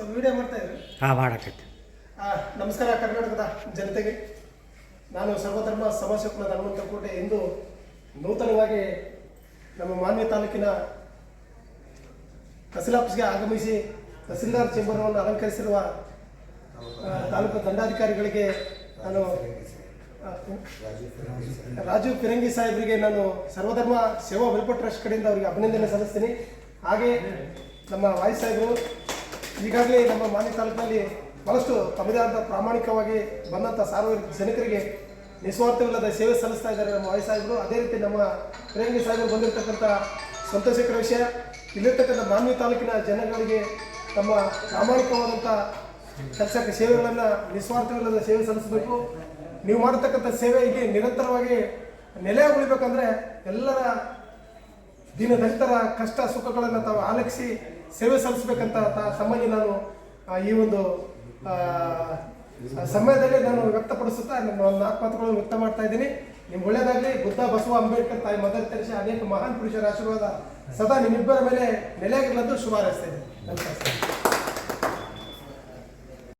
So video ಮಾಡ್ತಾ ಇದ್ದಾರೆ ಹಾಂ ಮಾಡಕೈತಿ ನಮಸ್ಕಾರ ಕರ್ನಾಟಕದ ಜನತೆಗೆ. ನಾನು ಸರ್ವಧರ್ಮ ಸಮಾಜಕನ ಹನುಮಂತ ಕೋಟೆ ಎಂದು ನೂತನವಾಗಿ ನಮ್ಮ ಮಾನ್ಯ ತಾಲೂಕಿನ ತಹಸೀಲ್ ಆಫೀಸ್ಗೆ ಆಗಮಿಸಿ ತಹಸೀಲ್ದಾರ್ ಚೇಂಬರ್ವನ್ನು ಅಲಂಕರಿಸಿರುವ ತಾಲೂಕು ದಂಡಾಧಿಕಾರಿಗಳಿಗೆ ನಾನು ರಾಜೀವ್ ರಾಜು ಫಿರಂಗಿ ಸಾಹೇಬರಿಗೆ ನಾನು ಸರ್ವಧರ್ಮ ಸೇವಾ ವೆಲ್ಫೇರ್ ಟ್ರಸ್ಟ್ ಕಡೆಯಿಂದ ಅವರಿಗೆ ಅಭಿನಂದನೆ ಸಲ್ಲಿಸ್ತೀನಿ. ಹಾಗೆ ನಮ್ಮ ವಾಯ್ ಸಾಹೇಬರು ಈಗಾಗಲೇ ನಮ್ಮ ಮಾನ್ಯ ತಾಲೂಕಿನಲ್ಲಿ ಬಹಳಷ್ಟು ತಮ್ಮದೇ ಪ್ರಾಮಾಣಿಕವಾಗಿ ಬಂದಂಥ ಸಾರ್ವಜನಿಕ ಜನಕರಿಗೆ ನಿಸ್ವಾರ್ಥವಿಲ್ಲದ ಸೇವೆ ಸಲ್ಲಿಸ್ತಾ ಇದ್ದಾರೆ ನಮ್ಮ ವಾಯ್ ಅದೇ ರೀತಿ ನಮ್ಮ ಪ್ರೇಮಿ ಸಾಹೇಬರು ಬಂದಿರತಕ್ಕಂಥ ಸಂತೋಷಕರ ವಿಷಯ, ಇಲ್ಲಿರ್ತಕ್ಕಂಥ ಮಾನ್ಯ ತಾಲೂಕಿನ ಜನಗಳಿಗೆ ತಮ್ಮ ಪ್ರಾಮಾಣಿಕವಾದಂಥ ಕೆಲಸಕ್ಕೆ ಸೇವೆಗಳನ್ನು ನಿಸ್ವಾರ್ಥವಿಲ್ಲದ ಸೇವೆ ಸಲ್ಲಿಸಬೇಕು. ನೀವು ಮಾಡತಕ್ಕಂಥ ಸೇವೆ ಹೀಗೆ ನಿರಂತರವಾಗಿ ನೆಲೆ ಉಳಿಬೇಕಂದ್ರೆ ಎಲ್ಲರ ದೀನದಲಿತರ ಕಷ್ಟ ಸುಖಗಳನ್ನು ತಾವು ಆಲಕಿಸಿ ಸೇವೆ ಸಲ್ಲಿಸ್ಬೇಕಂತ ತಮ್ಮಲ್ಲಿ ನಾನು ಈ ಒಂದು ಸಮಯದಲ್ಲಿ ನಾನು ವ್ಯಕ್ತಪಡಿಸುತ್ತಾ ನನ್ನ ಒಂದು ನಾಲ್ಕು ಮಾತುಗಳನ್ನು ವ್ಯಕ್ತ ಮಾಡ್ತಾ ಇದ್ದೀನಿ. ನಿಮ್ಗೆ ಒಳ್ಳೇದಾಗಲಿ ಬುದ್ಧ, ಬಸವ, ಅಂಬೇಡ್ಕರ್ ತಾಯಿ, ಮದರ್ ತೆರೆಸಿ ಅನೇಕ ಮಹಾನ್ ಪುರುಷರ ಆಶೀರ್ವಾದ ಸದಾ ನಿಮ್ಮಿಬ್ಬರ ಮೇಲೆ ನೆಲೆಯಾಗಿರಲಂತೂ ಶುಭ ಇದ್ದೀನಿ. ನಮಸ್ಕಾರ